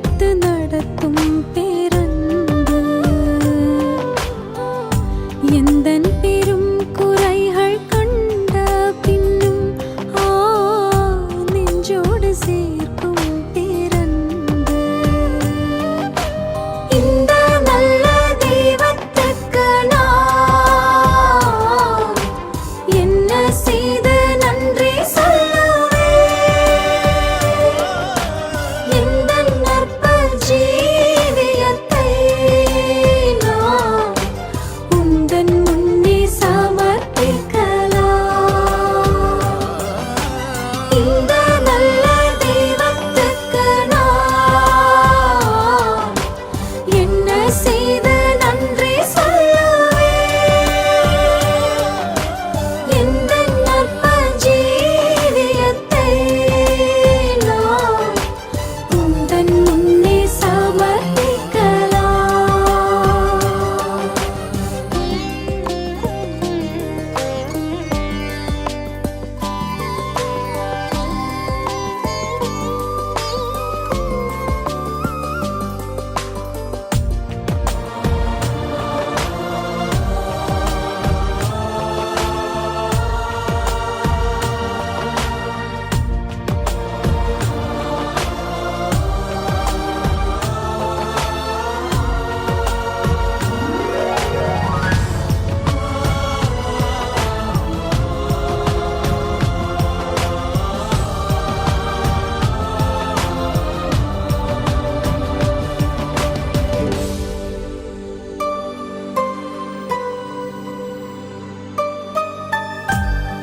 பிடித்து நடத்தும் பேரன்பு. எந்த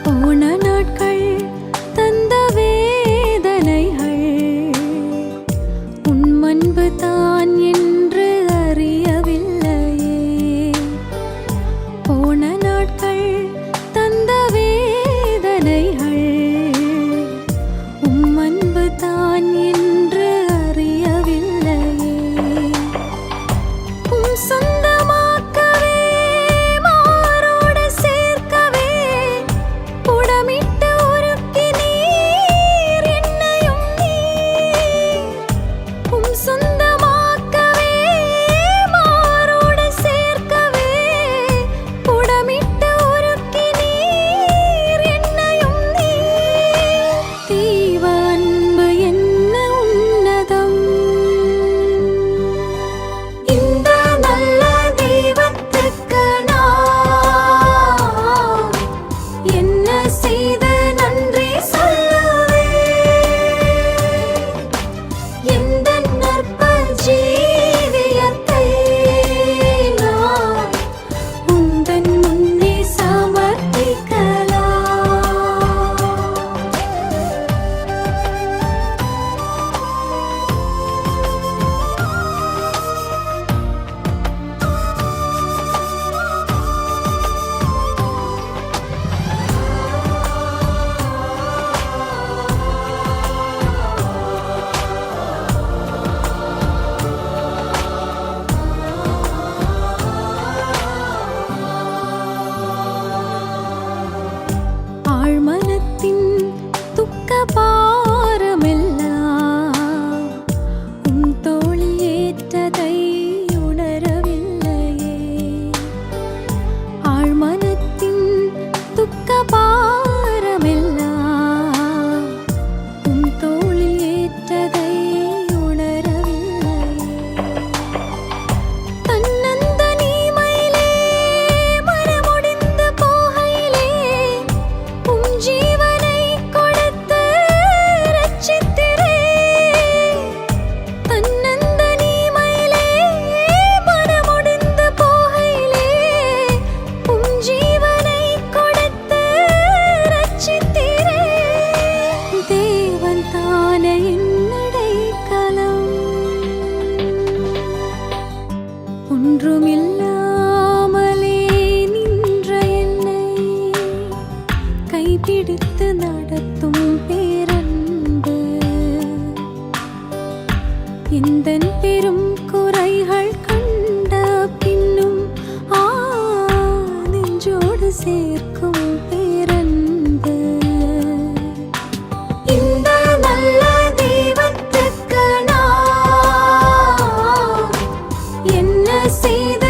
போன நாட்கள் தந்த வேதனைகள். உன்மன்பு தான் என்று அறியவில்லையே. போன நாட்கள் தந்த வேதனைகள். உம்மன்பு தான் என்று அறியவில்லையே. உன் சேர்க்கும் பேரன்பு. இந்த நல்ல தெய்வத்துக்கு நான் என்ன செய்த